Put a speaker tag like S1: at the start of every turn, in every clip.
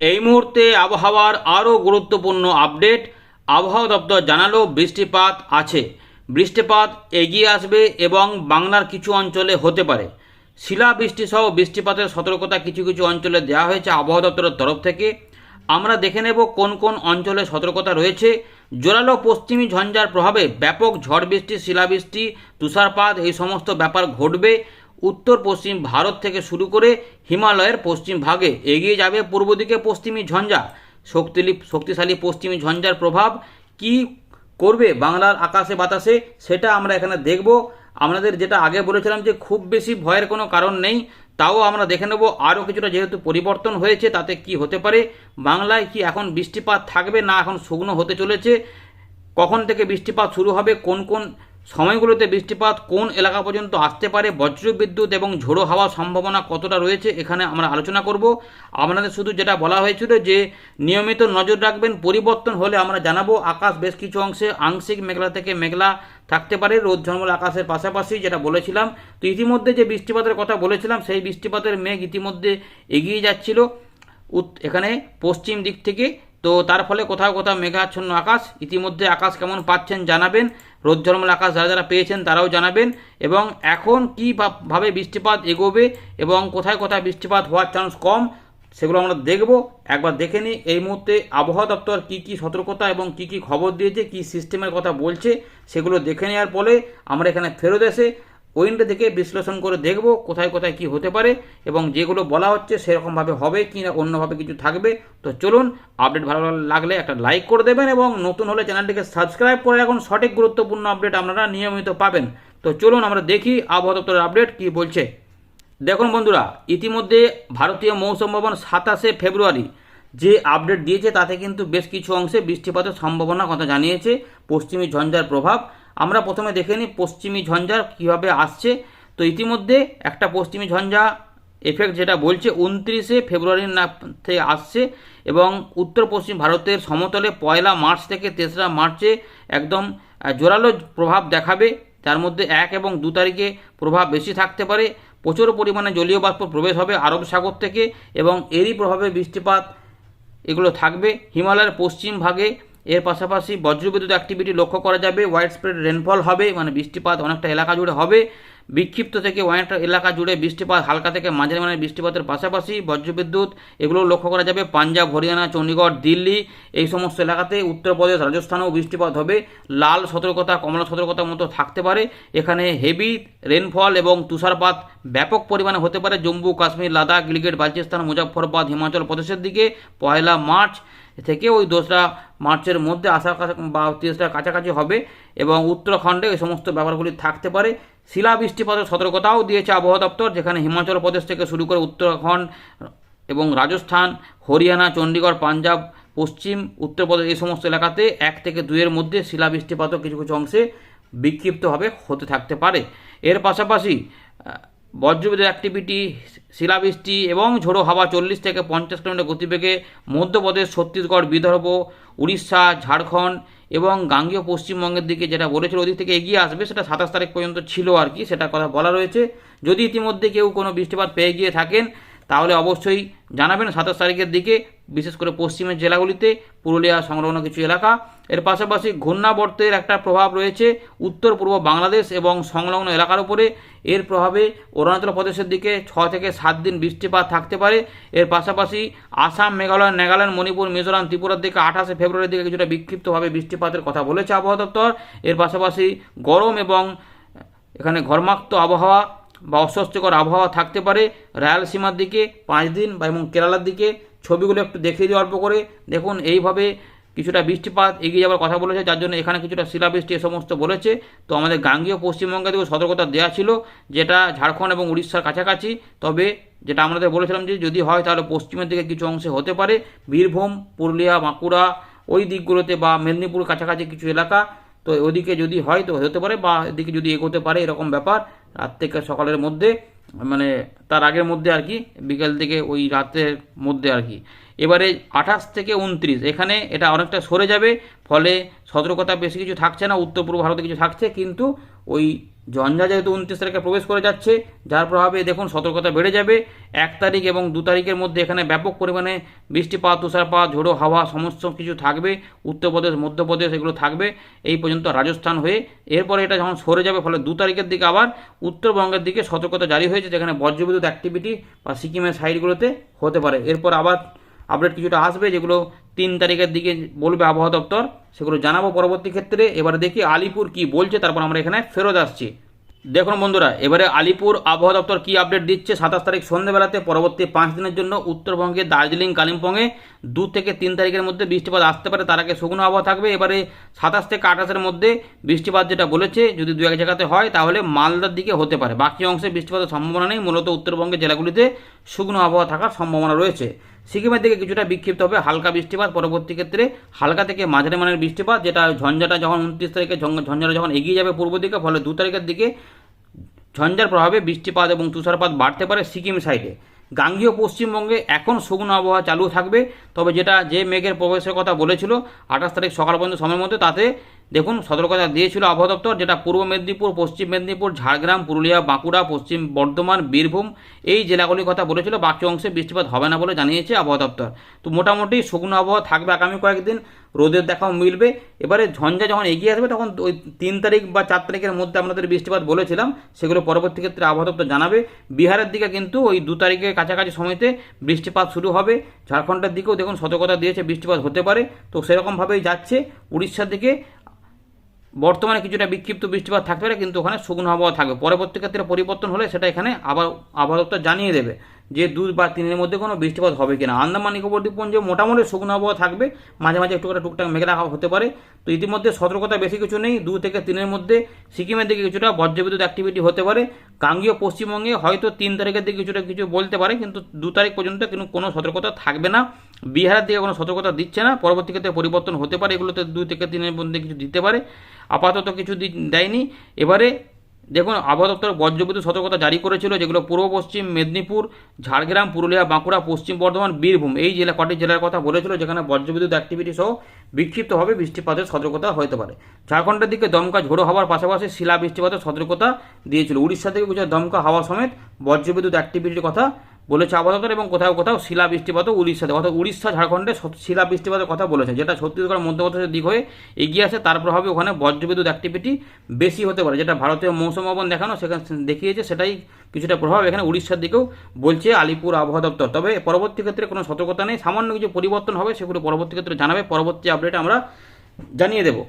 S1: এই মুহূর্তে আবহাওয়ার আরও গুরুত্বপূর্ণ আপডেট। আবহাওয়া দপ্তর জানালো, বৃষ্টিপাত আছে। বৃষ্টিপাত এগিয়ে আসবে এবং বাংলার কিছু অঞ্চলে হতে পারে। শিলা বৃষ্টি সহ বৃষ্টিপাতের সতর্কতা কিছু কিছু অঞ্চলে দেওয়া হয়েছে আবহাওয়া দপ্তরের তরফ থেকে। আমরা দেখে নেব কোন কোন অঞ্চলে সতর্কতা রয়েছে। জোরালো পশ্চিমী ঝঞ্ঝার প্রভাবে ব্যাপক ঝড় বৃষ্টি শিলাবৃষ্টি তুষারপাত এই সমস্ত ব্যাপার ঘটবে। উত্তর পশ্চিম ভারত থেকে শুরু করে হিমালয়ের পশ্চিম ভাগে এগিয়ে যাবে। পূর্ব দিকে পশ্চিমী ঝঞ্ঝা। শক্তিলি শক্তিশালী পশ্চিমী ঝঞ্ঝার প্রভাব কি করবে বাংলার আকাশে বাতাসে, সেটা আমরা এখানে দেখব। আপনাদের যেটা আগে বলেছিলাম যে খুব বেশি ভয়ের কোনো কারণ নেই, তাও আমরা দেখে নেব আরও কিছুটা যেহেতু পরিবর্তন হয়েছে, তাতে কি হতে পারে, বাংলায় কি এখন বৃষ্টিপাত থাকবে না এখন শুকনো হতে চলেছে, কখন থেকে বৃষ্টিপাত শুরু হবে, কোন কোন সময়গুলোতে বৃষ্টিপাত কোন এলাকা পর্যন্ত আসতে পারে, বজ্রবিদ্যুৎ এবং ঝোড়ো হওয়ার সম্ভাবনা কতটা রয়েছে এখানে আমরা আলোচনা করব। আপনাদের শুধু যেটা বলা হয়েছিল যে নিয়মিত নজর রাখবেন, পরিবর্তন হলে আমরা জানাব। আকাশ বেশ কিছু অংশে আংশিক মেঘলা থেকে মেঘলা থাকতে পারে, রোদ ঝলমল আকাশের পাশাপাশি যেটা বলেছিলাম। তো ইতিমধ্যে যে বৃষ্টিপাতের কথা বলেছিলাম, সেই বৃষ্টিপাতের মেঘ ইতিমধ্যে এগিয়ে যাচ্ছিল এখানে পশ্চিম দিক থেকে। তো তার ফলে কোথাও কোথাও মেঘাচ্ছন্ন আকাশ। ইতিমধ্যে আকাশ কেমন পাচ্ছেন জানাবেন। রোদ ঝলমল আকাশ যারা যারা পেয়েছেন তারাও জানাবেন। এবং এখন কী ভাবে বৃষ্টিপাত এগোবে এবং কোথায় কোথায় বৃষ্টিপাত হওয়ার চান্স কম, সেগুলো আমরা দেখব। একবার দেখে নিই এই মুহূর্তে আবহাওয়া দপ্তর কী কী সতর্কতা এবং কী কী খবর দিয়েছে, কী সিস্টেমের কথা বলছে, সেগুলো দেখে নেওয়ার পরে আমরা এখানে ফেরত এসে ওইটা থেকে বিশ্লেষণ করে দেখব কোথায় কোথায় কি হতে পারে এবং যেগুলো বলা হচ্ছে সেরকমভাবে হবে কি না, অন্যভাবে কিছু থাকবে। তো চলুন, আপডেট ভালো লাগলে একটা লাইক করে দেবেন এবং নতুন হলে চ্যানেলটিকে সাবস্ক্রাইব করে এখন সঠিক গুরুত্বপূর্ণ আপডেট আপনারা নিয়মিত পাবেন। তো চলুন, আমরা দেখি আবহাওয়া দপ্তরের আপডেট কি বলছে। দেখুন বন্ধুরা, ইতিমধ্যে ভারতীয় মৌসুম ভবন সাতাশে ফেব্রুয়ারি যে আপডেট দিয়েছে তাতে কিন্তু বেশ কিছু অংশে বৃষ্টিপাতের সম্ভাবনা কথা জানিয়েছে। পশ্চিমী ঝঞ্ঝার প্রভাব আমরা প্রথমে দেখে নিই পশ্চিমী ঝঞ্ঝা কীভাবে আসছে। তো ইতিমধ্যে একটা পশ্চিমী ঝঞ্ঝা এফেক্ট যেটা বলছে, উনত্রিশে ফেব্রুয়ারির থেকে আসছে এবং উত্তর পশ্চিম ভারতের সমতলে পয়লা মার্চ থেকে তেসরা মার্চে একদম জোরালো প্রভাব দেখাবে। তার মধ্যে এক এবং দু তারিখে প্রভাব বেশি থাকতে পারে। প্রচুর পরিমাণে জলীয় বাষ্প প্রবেশ হবে আরব সাগর থেকে এবং এরই প্রভাবে বৃষ্টিপাত এগুলো থাকবে। হিমালয়ের পশ্চিম ভাগে এর পাশাপাশি বজ্রবিদ্যুৎ অ্যাক্টিভিটি লক্ষ্য করা যাবে ওয়াইড স্প্রেড রেনফল হবে মানে বৃষ্টিপাত অনেকটা এলাকা জুড়ে হবে। বিক্ষিপ্ত থেকে অনেকটা এলাকা জুড়ে বৃষ্টিপাত, হালকা থেকে মাঝারি মানের বৃষ্টিপাতের পাশাপাশি বজ্রবিদ্যুৎ এগুলো লক্ষ্য করা যাবে। পাঞ্জাব, হরিয়ানা, চণ্ডীগড়, দিল্লি, এই সমস্ত এলাকাতে উত্তরপ্রদেশ, রাজস্থানেও বৃষ্টিপাত হবে। লাল সতর্কতা, কমলা সতর্কতার মতো থাকতে পারে। এখানে হেভি রেনফল এবং তুষারপাত ব্যাপক পরিমাণে হতে পারে। জম্মু, কাশ্মীর, লাদাখ গিলগিট বালচিস্তান, মুজফ্ফরবাদ, হিমাচল প্রদেশের দিকে। পয়লা মার্চ থেকে ওই দোসরা মার্চের মধ্যে আসার কাছা বা তিরিশটার কাছাকাছি হবে এবং উত্তরাখণ্ডে এই সমস্ত ব্যাপারগুলি থাকতে পারে। শিলা বৃষ্টিপাতের সতর্কতাও দিয়েছে আবহাওয়া দপ্তর, যেখানে হিমাচল প্রদেশ থেকে শুরু করে উত্তরাখণ্ড এবং রাজস্থান, হরিয়ানা চণ্ডীগড় পাঞ্জাব, পশ্চিম, উত্তরপ্রদেশ এই সমস্ত এলাকাতে এক থেকে দুইয়ের মধ্যে শিলা বৃষ্টিপাতও কিছু কিছু অংশে বিক্ষিপ্তভাবে হতে থাকতে পারে। এর পাশাপাশি বজ্রবিদ্যুৎ অ্যাক্টিভিটি শিলাবৃষ্টি এবং ঝোড়ো হাওয়া চল্লিশ থেকে পঞ্চাশ কিলোমিটার গতিবেগে মধ্যপ্রদেশ, ছত্তিশগড়, বিদর্ভ, উড়িষ্যা, ঝাড়খণ্ড এবং গাঙ্গীয় পশ্চিমবঙ্গের দিকে যেটা বলেছিল ওদিক থেকে এগিয়ে আসবে, সেটা সাতাশ তারিখ পর্যন্ত ছিল আর কি সেটা কথা বলা রয়েছে। যদি ইতিমধ্যে কেউ কোনো বৃষ্টিপাত পেয়ে গিয়ে থাকেন তাহলে অবশ্যই জানাবেন সাতাশ তারিখের দিকে, বিশেষ করে পশ্চিমের জেলাগুলিতে, পুরুলিয়া সংলগ্ন কিছু এলাকা। এর পাশাপাশি ঘূর্ণাবর্তের একটা প্রভাব রয়েছে উত্তর পূর্ব বাংলাদেশ এবং সংলগ্ন এলাকার উপরে। এর প্রভাবে অরুণাচল প্রদেশের দিকে ছ থেকে সাত দিন বৃষ্টিপাত থাকতে পারে। এর পাশাপাশি আসাম, মেঘালয়, নাগাল্যান্ড, মণিপুর, মিজোরাম, ত্রিপুরার দিকে আঠাশে ফেব্রুয়ারির দিকে কিছুটা বিক্ষিপ্তভাবে বৃষ্টিপাতের কথা বলেছে আবহাওয়া দপ্তর। এর পাশাপাশি গরম এবং এখানে ঘর্মাক্ত আবহাওয়া বা অস্বস্তিকর আবহাওয়া থাকতে পারে রায়ালসীমার দিকে পাঁচ দিন বা এবং কেরালার দিকে। ছবিগুলো একটু দেখিয়ে দিই অল্প করে। দেখুন, এইভাবে কিছুটা বৃষ্টিপাত এগিয়ে যাওয়ার কথা বলেছে, যার জন্য এখানে কিছুটা শিলাবৃষ্টি এ সমস্ত বলেছে। তো আমাদের গাঙ্গীয় পশ্চিমবঙ্গে দিকেও সতর্কতা দেওয়া ছিল, যেটা ঝাড়খণ্ড এবং উড়িষ্যার কাছাকাছি। তবে যেটা আমাদের বলেছিলাম যে, যদি হয় তাহলে পশ্চিমের দিকে কিছু অংশে হতে পারে। বীরভূম, পুরুলিয়া, বাঁকুড়া, ওই দিকগুলোতে বা মেদিনীপুর কাছাকাছি কিছু এলাকা। তো ওদিকে যদি হয় তো হতে পারে বা এদিকে যদি এগোতে পারে, এরকম ব্যাপার। রাত থেকে সকালের মধ্যে মানে তার আগের মধ্যে আর কি, বিকেল থেকে ওই রাতের মধ্যে আর কি। এবারে আঠাশ থেকে উনত্রিশ। এখানে এটা অনেকটা সরে যাবে, ফলে সতর্কতা বেশি কিছু থাকছে না, উত্তর পূর্ব ভারতে কিছু থাকছে, কিন্তু ওই ঝঞ্ঝা যেহেতু উনত্রিশ তারিখে প্রবেশ করে যাচ্ছে, যার প্রভাবে দেখুন সতর্কতা বেড়ে যাবে। এক তারিখ এবং দু তারিখের মধ্যে এখানে ব্যাপক পরিমাণে বৃষ্টিপাত, তুষারপাত, ঝোড়ো হাওয়া সমস্ত কিছু থাকবে, উত্তরপ্রদেশ, মধ্যপ্রদেশ এগুলো থাকবে, এই পর্যন্ত রাজস্থান হয়ে। এরপরে এটা যখন সরে যাবে, ফলে দু তারিখের দিকে আবার উত্তরবঙ্গের দিকে সতর্কতা জারি হয়েছে, যেখানে বজ্রবিদ্যুৎ অ্যাক্টিভিটি বা সিকিমের সাইডগুলোতে হতে পারে। এরপর আবার আপডেট কিছুটা আসবে, যেগুলো তিন তারিখের দিকে বলবে আবহাওয়া দপ্তর, সেগুলো জানাব পরবর্তী ক্ষেত্রে। এবারে দেখি আলিপুর কি বলছে, তারপর আমরা এখানে ফেরত আসছি। দেখুন বন্ধুরা, এবারে আলিপুর আবহাওয়া দপ্তর কি আপডেট দিচ্ছে? সাতাশ তারিখ সন্ধ্যেবেলাতে পরবর্তী পাঁচ দিনের জন্য উত্তরবঙ্গে, দার্জিলিং, কালিম্পংয়ে দু থেকে তিন তারিখের মধ্যে বৃষ্টিপাত আসতে পারে, তার আগে শুকনো আবহাওয়া থাকবে। এবারে সাতাশ থেকে আঠাশের মধ্যে বৃষ্টিপাত যেটা বলেছে, যদি দু এক জায়গাতে হয়, তাহলে মালদার দিকে হতে পারে। বাকি অংশে বৃষ্টিপাতের সম্ভাবনা নেই, মূলত উত্তরবঙ্গের জেলাগুলিতে শুকনো আবহাওয়া থাকার সম্ভাবনা রয়েছে। সিকিমের দিকে কিছুটা বিক্ষিপ্ত হবে হালকা বৃষ্টিপাত। পরবর্তী ক্ষেত্রে হালকা থেকে মাঝারি মানের বৃষ্টিপাত, যেটা ঝঞ্ঝাটা যখন উনত্রিশ তারিখে ঝঞ্ঝাটা যখন এগিয়ে যাবে পূর্ব দিকে, ফলে দু তারিখের দিকে ঝঞ্ঝার প্রভাবে বৃষ্টিপাত এবং তুষারপাত বাড়তে পারে সিকিম সাইডে গাঙ্গীয় পশ্চিমবঙ্গে এখন শুকনো আবহাওয়া চালু থাকবে, তবে যেটা যে মেঘের প্রবেশের কথা বলেছিল, আঠাশ তারিখ সকাল পর্যন্ত সময়ের মধ্যে, তাতে দেখুন, সতর্কতা দিয়েছিল আবহাওয়া দপ্তর, যেটা পূর্ব মেদিনীপুর, পশ্চিম মেদিনীপুর, ঝাড়গ্রাম, পুরুলিয়া, বাঁকুড়া, পশ্চিম বর্ধমান, বীরভূম, এই জেলাগুলির কথা বলেছিল। বাকি অংশে বৃষ্টিপাত হবে না বলে জানিয়েছে আবহাওয়া দপ্তর। তো মোটামুটি শুকনো আবহাওয়া থাকবে আগামী কয়েকদিন, রোদের দেখাও মিলবে। এবারে ঝঞ্ঝা যখন এগিয়ে আসবে, তখন ওই তিন তারিখ বা চার তারিখের মধ্যে আপনাদের বৃষ্টিপাত বলেছিলাম, সেগুলো পরবর্তী ক্ষেত্রে আবহাওয়া দপ্তর জানাবে। বিহারের দিকে কিন্তু ওই দু তারিখের কাছাকাছি সময়তে বৃষ্টিপাত শুরু হবে। ঝাড়খণ্ডের দিকেও দেখুন, সতর্কতা দিয়েছে বৃষ্টিপাত হতে পারে। তো সেরকমভাবেই যাচ্ছে। উড়িষ্যার দিকে বর্তমানে কিছুটা বিক্ষিপ্ত বৃষ্টিপাত থাকতে পারে, কিন্তু ওখানে শুকনো আবহাওয়া থাকবে। পরবর্তী ক্ষেত্রে পরিবর্তন হলে সেটা এখানে আবার আবহাওয়া জানিয়ে দেবে। যে দুই বা তিনের মধ্যে কোনো বৃষ্টিপাত হবে কিনা। আন্দামান নিকোবর দ্বীপপুঞ্জে মোটামুটি শুকনো আবহাওয়া থাকবে। মাঝে মাঝে একটু করে টুকটাক মেঘলা হতে পারে। তো ইতিমধ্যে সতর্কতা বেশি কিছু নেই। দু থেকে তিনের মধ্যে সিকিমের দিকে কিছুটা বজ্রবিদ্যুৎ অ্যাক্টিভিটি হতে পারে। গাঙ্গীয় পশ্চিমবঙ্গে হয়তো তিন তারিখের দিকে কিছুটা কিছু বলতে পারে, কিন্তু দু তারিখ পর্যন্ত কিন্তু কোনো সতর্কতা থাকবে না। বিহারের দিকে কোনো সতর্কতা দিচ্ছে না। পরবর্তী ক্ষেত্রে পরিবর্তন হতে পারে। এগুলোতে দু থেকে তিনের মধ্যে কিছু দিতে পারে। আপাতত কিছু দি- দেয়নি। এবারে দেখুন, আবহাওয়া দপ্তর বজ্রবিদ্যুৎ সতর্কতা জারি করেছিল, যেগুলো পূর্ব পশ্চিম মেদিনীপুর, ঝাড়গ্রাম, পুরুলিয়া, বাঁকুড়া, পশ্চিম বর্ধমান, বীরভূম এই জেলা কটি জেলার কথা বলেছিল, যেখানে বজ্রবিদ্যুৎ অ্যাক্টিভিটি সহ বিক্ষিপ্তভাবে বৃষ্টিপাতের সতর্কতা হতে পারে। ঝাড়খণ্ডের দিকে দমকা ঝোড়ো হওয়ার পাশাপাশি শিলা বৃষ্টিপাতের সতর্কতা দিয়েছিল। উড়িষ্যা থেকে কিছু দমকা হাওয়া সমেত বজ্রবিদ্যুৎ অ্যাক্টিভিটির কথা বলেছে দপ্তর এবং কোথাও কোথাও শিলা বৃষ্টিপাতও উড়িষ্যাতে, অর্থাৎ উড়িষ্যা, ঝাড়খণ্ডে শিলা বৃষ্টিপাতের কথা বলেছে, যেটা ছত্তিশগড় মধ্যপ্রদেশের দিক হয়ে এগিয়ে আসে। তার প্রভাবে ওখানে বজ্রবিদ্যুৎ অ্যাক্টিভিটি বেশি হতে পারে, যেটা ভারতীয় মৌসুম ভবন দেখানো সেখানে দেখিয়েছে, সেটাই কিছুটা প্রভাব এখানে উড়িষ্যার দিকেও বলছে আলিপুর আবহাওয়া দপ্তর। তবে পরবর্তী ক্ষেত্রে কোনো সতর্কতা নেই, সামান্য কিছু পরিবর্তন হবে, সেগুলো পরবর্তী ক্ষেত্রে জানাবে। পরবর্তী আপডেট আমরা জানিয়ে দেবো।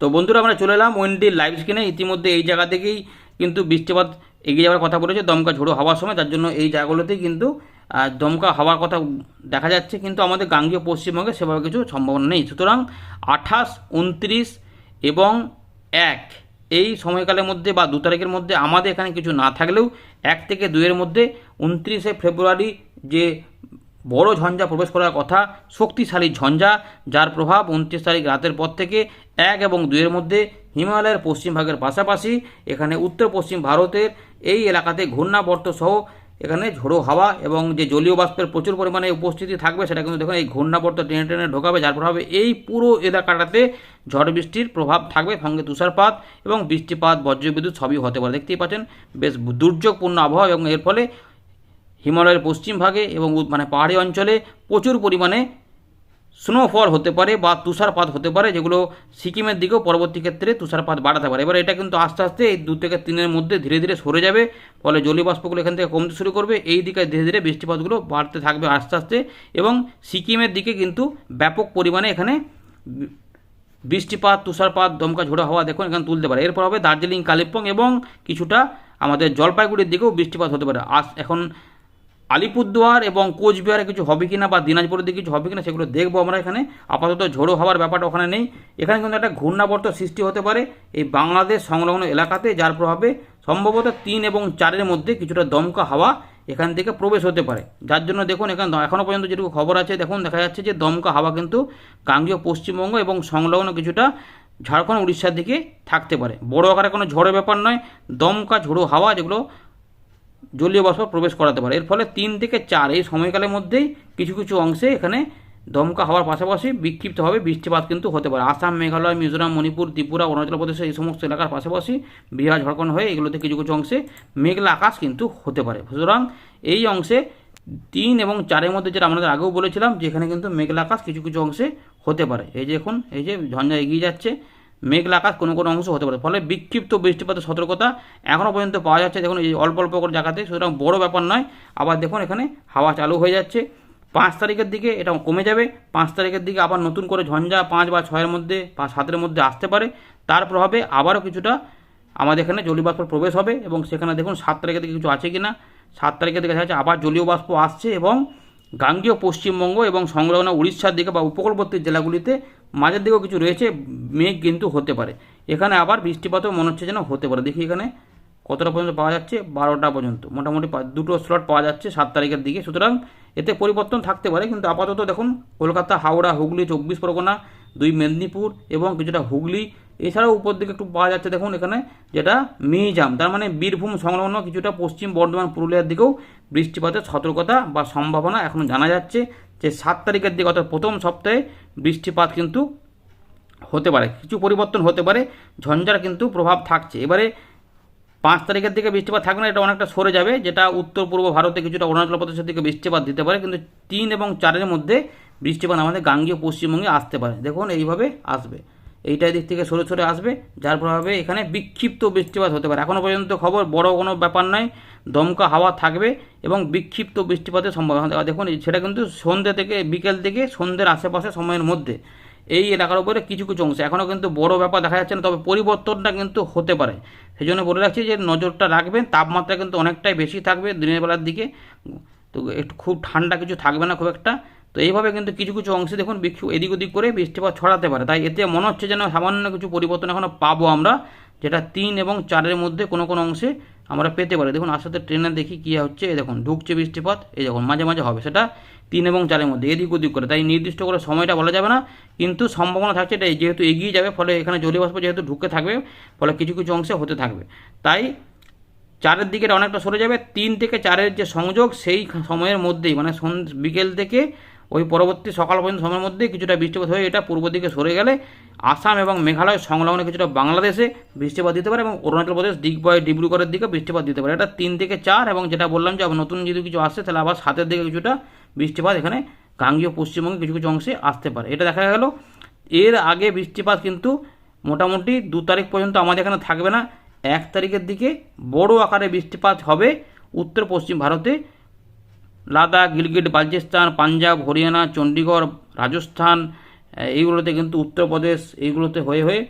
S1: তো বন্ধুরা, আমরা চলে এলাম ওয়েন্ডির লাইভ স্ক্রিনে ইতিমধ্যে এই জায়গা থেকেই কিন্তু বৃষ্টিপাত এগিয়ে যাওয়ার কথা বলেছে, দমকা ঝোড়ো হওয়ার সময়, তার জন্য এই জায়গাগুলোতেই কিন্তু দমকা হওয়ার কথা দেখা যাচ্ছে, কিন্তু আমাদের গাঙ্গীয় পশ্চিমবঙ্গে সেভাবে কিছু সম্ভাবনা নেই। সুতরাং আঠাশ, উনত্রিশ এবং এক, এই সময়কালের মধ্যে বা দু তারিখের মধ্যে আমাদের এখানে কিছু না থাকলেও এক থেকে দুইয়ের মধ্যে উনত্রিশে ফেব্রুয়ারি যে বড় ঝঞ্ঝা প্রবেশ করার কথা, শক্তিশালী ঝঞ্ঝা, যার প্রভাব উনত্রিশ তারিখ রাতের পর থেকে এক এবং দুইয়ের মধ্যে হিমালয়ের পশ্চিম ভাগের পাশাপাশি এখানে উত্তর পশ্চিম ভারতের এই এলাকাতে ঘূর্ণাবর্ত সহ এখানে ঝোড়ো হাওয়া এবং যে জলীয় বাষ্পের প্রচুর পরিমাণে উপস্থিতি থাকবে সেটা কিন্তু দেখুন, এই ঘূর্ণাবর্ত টেনে টেনে ঢোকাবে। যার প্রভাবে এই পুরো এলাকাটাতে ঝড় বৃষ্টির প্রভাব থাকবে, সঙ্গে তুষারপাত এবং বৃষ্টিপাত, বজ্রবিদ্যুৎ সবই হতে পারে। দেখতেই পাচ্ছেন, বেশ দুর্যোগপূর্ণ আবহাওয়া এবং এর ফলে হিমালয়ের পশ্চিম ভাগে এবং মানে পাহাড়ি অঞ্চলে প্রচুর পরিমাণে স্নোফল হতে পারে বা তুষারপাত হতে পারে, যেগুলো সিকিমের দিকেও পরবর্তী ক্ষেত্রে তুষারপাত বাড়াতে পারে। এবার এটা কিন্তু আস্তে আস্তে এই দু থেকে তিনের মধ্যে ধীরে ধীরে সরে যাবে, ফলে জলীয় বাষ্পগুলো এখান থেকে কমতে শুরু করবে। এই দিকে ধীরে ধীরে বৃষ্টিপাতগুলো বাড়তে থাকবে আস্তে আস্তে, এবং সিকিমের দিকে কিন্তু ব্যাপক পরিমাণে এখানে বৃষ্টিপাত, তুষারপাত, দমকা ঝোড়ো হাওয়া দেখুন এখানে তুলতে পারে। এরপর হবে দার্জিলিং, কালিম্পং এবং কিছুটা আমাদের জলপাইগুড়ির দিকেও বৃষ্টিপাত হতে পারে। আজ এখন আলিপুরদুয়ার এবং কোচবিহারে কিছু হবে কিনা বা দিনাজপুরের দিকে কিছু হবে কিনা সেগুলো দেখব আমরা এখানে। আপাতত ঝোড়ো হওয়ার ব্যাপারটা ওখানে নেই। এখানে কিন্তু একটা ঘূর্ণাবর্ত সৃষ্টি হতে পারে এই বাংলাদেশ সংলগ্ন এলাকাতে, যার প্রভাবে সম্ভবত তিন এবং চারের মধ্যে কিছুটা দমকা হাওয়া এখান থেকে প্রবেশ হতে পারে। যার জন্য দেখুন এখানে এখনও পর্যন্ত যেটুকু খবর আছে, দেখুন দেখা যাচ্ছে যে দমকা হাওয়া কিন্তু গাঙ্গীয় পশ্চিমবঙ্গ এবং সংলগ্ন কিছুটা ঝাড়খণ্ড, উড়িষ্যার দিকে থাকতে পারে। বড় আকারে কোনো ঝড়ের ব্যাপার নয়। দমকা ঝোড়ো হাওয়া যেগুলো জলীয় বাষ্প প্রবেশ করাতে পারে। এর ফলে তিন থেকে চার এই সময়কালের মধ্যেই কিছু কিছু অংশে এখানে দমকা হওয়ার পাশাপাশি বিক্ষিপ্তভাবে বৃষ্টিপাত কিন্তু হতে পারে। আসাম, মেঘালয়, মিজোরাম, মণিপুর, ত্রিপুরা, অরুণাচল প্রদেশ এই সমস্ত এলাকার পাশাপাশি বিহার ঝাড়খণ্ড হয়ে এগুলোতে কিছু কিছু অংশে মেঘলা আকাশ কিন্তু হতে পারে। সুতরাং এই অংশে তিন এবং চারের মধ্যে যেটা আমাদের আগেও বলেছিলাম যে এখানে কিন্তু মেঘলা আকাশ কিছু কিছু অংশে হতে পারে। এই যে এখন এই যে ঝঞ্ঝা এগিয়ে যাচ্ছে। মেঘলা আকাশ কোনো কোনো অংশ হতে পারে। ফলে বিক্ষিপ্ত বৃষ্টিপাতের সতর্কতা এখনও পর্যন্ত পাওয়া যাচ্ছে। দেখুন, এই অল্প অল্প করে জায়গাতে। সুতরাং বড় ব্যাপার নয়। আবার দেখুন, এখানে হাওয়া চালু হয়ে যাচ্ছে। পাঁচ তারিখের দিকে এটা কমে যাবে। পাঁচ তারিখের দিকে আবার নতুন করে ঝঞ্ঝা পাঁচ বা ছয়ের মধ্যে বা সাতের মধ্যে আসতে পারে। তার প্রভাবে আবারও কিছুটা আমাদের এখানে জলীয় বাষ্প প্রবেশ হবে এবং সেখানে দেখুন, সাত তারিখের দিকে কিছু আছে কি না সাত তারিখের দিকে দেখা যাচ্ছে আবার জলীয় বাষ্প আসছে এবং গাঙ্গীয় পশ্চিমবঙ্গ এবং সংলগ্ন উড়িষ্যার দিকে বা উপকূলবর্তী জেলাগুলিতে মাঝের দিকেও কিছু রয়েছে, মেঘ কিন্তু হতে পারে। এখানে আবার বৃষ্টিপাতও মনে হচ্ছে যেন হতে পারে। দেখি এখানে কতটা পর্যন্ত পাওয়া যাচ্ছে? বারোটা পর্যন্ত। মোটামুটি দুটো স্লট পাওয়া যাচ্ছে সাত তারিখের দিকে। সুতরাং এতে পরিবর্তন থাকতে পারে। কিন্তু আপাতত দেখুন, কলকাতা, হাওড়া, হুগলি, চব্বিশ পরগনা, দুই মেদিনীপুর এবং কিছুটা হুগলি। এছাড়াও উপর দিকে একটু পাওয়া যাচ্ছে দেখুন এখানে, যেটা মিহিজাম তার মানে বীরভূম সংলগ্ন কিছুটা পশ্চিম বর্ধমান পুরুলিয়ার দিকেও বৃষ্টিপাতের সতর্কতা বা সম্ভাবনা এখন জানা যাচ্ছে। যে সাত তারিখের দিকে অর্থাৎ প্রথম সপ্তাহে বৃষ্টিপাত কিন্তু হতে পারে। কিছু পরিবর্তন হতে পারে, ঝঞ্ঝার কিন্তু প্রভাব থাকছে। এবারে পাঁচ তারিখের দিকে বৃষ্টিপাত থাকবে না, এটা অনেকটা সরে যাবে, যেটা উত্তর পূর্ব ভারতে কিছুটা অরুণাচল প্রদেশের দিকে বৃষ্টিপাত দিতে পারে, কিন্তু তিন এবং চারের মধ্যে বৃষ্টিপাত আমাদের গাঙ্গীয় পশ্চিমবঙ্গে আসতে পারে। দেখুন, এইভাবে আসবে। এইটাই দিক থেকে সরে সরে আসবে, যার প্রভাবে এখানে বিক্ষিপ্ত বৃষ্টিপাত হতে পারে। এখনও পর্যন্ত খবর, বড় কোনো ব্যাপার নয়, দমকা হাওয়া থাকবে এবং বিক্ষিপ্ত বৃষ্টিপাতের সম্ভাবনা দেখুন, সেটা কিন্তু সন্ধ্যে থেকে, বিকেল থেকে সন্ধ্যের আশেপাশে সময়ের মধ্যে এই এলাকার উপরে কিছু কিছু অংশ। এখনও কিন্তু বড় ব্যাপার দেখা যাচ্ছে না, তবে পরিবর্তনটা কিন্তু হতে পারে। সেই জন্য বলে রাখছি যে নজরটা রাখবেন, তাপমাত্রা কিন্তু অনেকটাই বেশি থাকবে দিনের বেলার দিকে। তো একটু খুব ঠান্ডা কিছু থাকবে না খুব একটা। তো এইভাবে কিন্তু কিছু কিছু অংশে দেখুন বিক্ষু এদিক ওদিক করে বৃষ্টিপাত ছড়াতে পারে। তাই এতে মনে হচ্ছে যেন সামান্য কিছু পরিবর্তন এখনও পাবো আমরা, যেটা তিন এবং চারের মধ্যে কোনো কোনো অংশে আমরা পেতে পারি। দেখুন আস্তে ট্রেনে দেখি কী হচ্ছে, এই দেখুন ঢুকছে বৃষ্টিপাত, এই দেখুন মাঝে মাঝে হবে সেটা তিন এবং চারের মধ্যে এদিক ওদিক করে। তাই নির্দিষ্ট করে সময়টা বলা যাবে না, কিন্তু সম্ভাবনা থাকছে এটা যেহেতু এগিয়ে যাবে, ফলে এখানে জলীয় বাষ্প যেহেতু ঢুকে থাকবে, ফলে কিছু কিছু অংশে হতে থাকবে। তাই চারের দিকে অনেকটা সরে যাবে, তিন থেকে চারের যে সংযোগ সেই সময়ের মধ্যেই মানে বিকেল থেকে ওই পরবর্তী সকাল পর্যন্ত সময়ের মধ্যে কিছুটা বৃষ্টিপাত হয়ে এটা পূর্ব দিকে সরে গেলে আসাম এবং মেঘালয় সংলগ্ন কিছুটা বাংলাদেশে বৃষ্টিপাত দিতে পারে এবং অরুণাচল প্রদেশ দিগ্বয় ডিব্রুগড়ের দিকে বৃষ্টিপাত দিতে পারে। এটা তিন থেকে চার এবং যেটা বললাম যে আবার নতুন যদি কিছু আসে, তাহলে আবার সাতের দিকে কিছুটা বৃষ্টিপাত এখানে গাঙ্গীয় পশ্চিমবঙ্গে কিছু কিছু অংশে আসতে পারে। এটা দেখা গেল। এর আগে বৃষ্টিপাত কিন্তু মোটামুটি দু তারিখ পর্যন্ত আমাদের এখানে থাকবে না। এক তারিখের দিকে বড় আকারে বৃষ্টিপাত হবে উত্তর পশ্চিম ভারতে। লাদাখ, গিলগিট, বালচিস্তান, পাঞ্জাব, হরিয়ানা চণ্ডীগড় রাজস্থান এইগুলোতে কিন্তু উত্তরপ্রদেশ এইগুলোতে হয়ে হয়ে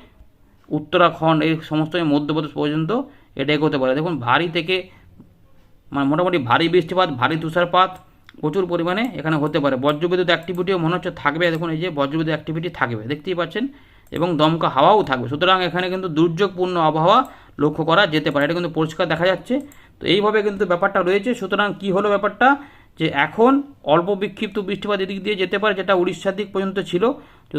S1: উত্তরাখণ্ড এই সমস্ত মধ্যপ্রদেশ পর্যন্ত এটা এগোতে পারে। দেখুন, ভারী থেকে মানে মোটামুটি ভারী বৃষ্টিপাত, ভারী তুষারপাত প্রচুর পরিমাণে এখানে হতে পারে। বজ্রবিদ্যুৎ অ্যাক্টিভিটিও মনে হচ্ছে থাকবে। দেখুন, এই যে বজ্রবিদ্যুৎ অ্যাক্টিভিটি থাকবে, দেখতেই পাচ্ছেন, এবং দমকা হাওয়াও থাকবে। সুতরাং এখানে কিন্তু দুর্যোগপূর্ণ আবহাওয়া লক্ষ্য করা যেতে পারে। এটা কিন্তু পরিষ্কার দেখা যাচ্ছে। তো এইভাবে কিন্তু ব্যাপারটা রয়েছে। সুতরাং কি হলো ব্যাপারটা? যে এখন অল্প বিক্ষিপ্ত বৃষ্টিপাত এদিক দিয়ে যেতে পারে, যেটা উড়িষ্যার দিক পর্যন্ত ছিল।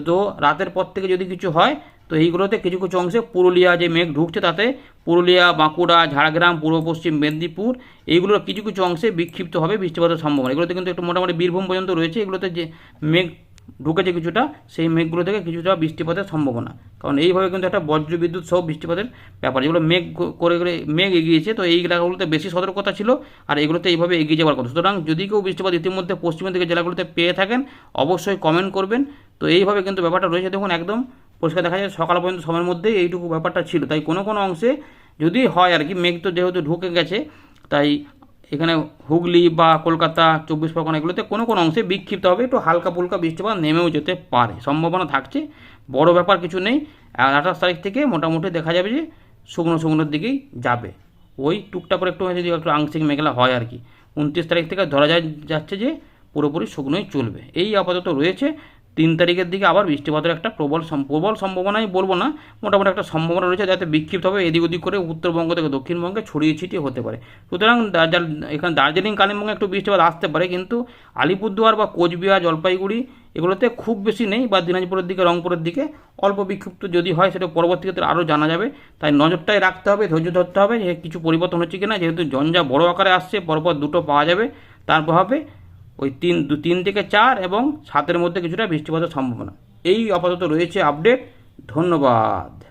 S1: তো রাতের পর থেকে যদি কিছু হয়, তো এইগুলোতে কিছু কিছু অংশে পুরুলিয়া যে মেঘ ঢুকছে তাতে পুরুলিয়া, বাঁকুড়া, ঝাড়গ্রাম, পূর্ব পশ্চিম মেদিনীপুর, এইগুলোর কিছু কিছু অংশে বিক্ষিপ্তভাবে বৃষ্টিপাতের সম্ভাবনা। এগুলোতে কিন্তু একটু মোটামুটি বীরভূম পর্যন্ত রয়েছে। এগুলোতে যে মেঘ ঢুকেছে কিছুটা, সেই মেঘগুলো থেকে কিছুটা বৃষ্টিপাতের সম্ভাবনা। কারণ এইভাবে কিন্তু একটা বজ্রবিদ্যুৎ সহ বৃষ্টিপাতের ব্যাপার। যেগুলো মেঘ করে করে মেঘ এগিয়েছে, তো এই এলাকাগুলোতে বেশি সতর্কতা ছিল আর এগুলোতে এইভাবে এগিয়ে যাওয়ার কথা। সুতরাং যদি কেউ বৃষ্টিপাত ইতিমধ্যে পশ্চিমের দিকে জেলাগুলোতে পেয়ে থাকেন, অবশ্যই কমেন্ট করবেন। তো এইভাবে কিন্তু ব্যাপারটা রয়েছে। দেখুন, একদম পরিষ্কার দেখা যায়, সকাল পর্যন্ত সময়ের মধ্যে এইটুকু ব্যাপারটা ছিল। তাই কোনো কোনো অংশে যদি হয় আর কি, মেঘ তো যেহেতু ঢুকে গেছে, তাই এখানে হুগলি বা কলকাতা, চব্বিশ পরগনা এগুলোতে কোনো কোনো অংশে বিক্ষিপ্ত হবে, একটু হালকা ফুলকা বৃষ্টিপাত নেমেও যেতে পারে। সম্ভাবনা থাকছে, বড় ব্যাপার কিছু নেই। আঠাশ তারিখ থেকে মোটামুটি দেখা যাবে যে শুকনো শুকনোর দিকেই যাবে। ওই টুকটা করে একটু যদি একটু আংশিক মেঘলা হয় আর কি। উনত্রিশ তারিখ থেকে ধরা যায় যাচ্ছে যে পুরোপুরি শুকনোই চলবে। এই আপাতত রয়েছে। তিন তারিখের দিকে আবার বৃষ্টিপাতের একটা প্রবল প্রবল সম্ভাবনাই বলব না, মোটামুটি একটা সম্ভাবনা রয়েছে যাতে বিক্ষিপ্তভাবে এদিক ওদিক করে উত্তরবঙ্গ থেকে দক্ষিণবঙ্গে ছড়িয়ে ছিটিয়ে হতে পারে। সুতরাং এখানে দার্জিলিং কালিম্পংয়ে একটু বৃষ্টিপাত আসতে পারে, কিন্তু আলিপুরদুয়ার বা কোচবিহার, জলপাইগুড়ি এগুলোতে খুব বেশি নেই বা দিনাজপুরের দিকে, রংপুরের দিকে অল্প বিক্ষিপ্ত যদি হয় সেটা পরবর্তী ক্ষেত্রে আরও জানা যাবে। তাই নজরটাই রাখতে হবে, ধৈর্য ধরতে হবে যে কিছু পরিবর্তন হচ্ছে কিনা, যেহেতু জঞ্জা বড় আকারে আসছে, পরপর দুটো পাওয়া যাবে, তার প্রভাবে ওই তিন, দু, তিন থেকে চার এবং সাতের মধ্যে কিছুটা বৃষ্টিপাতের সম্ভাবনা। এই আপাতত রয়েছে আপডেট ধন্যবাদ।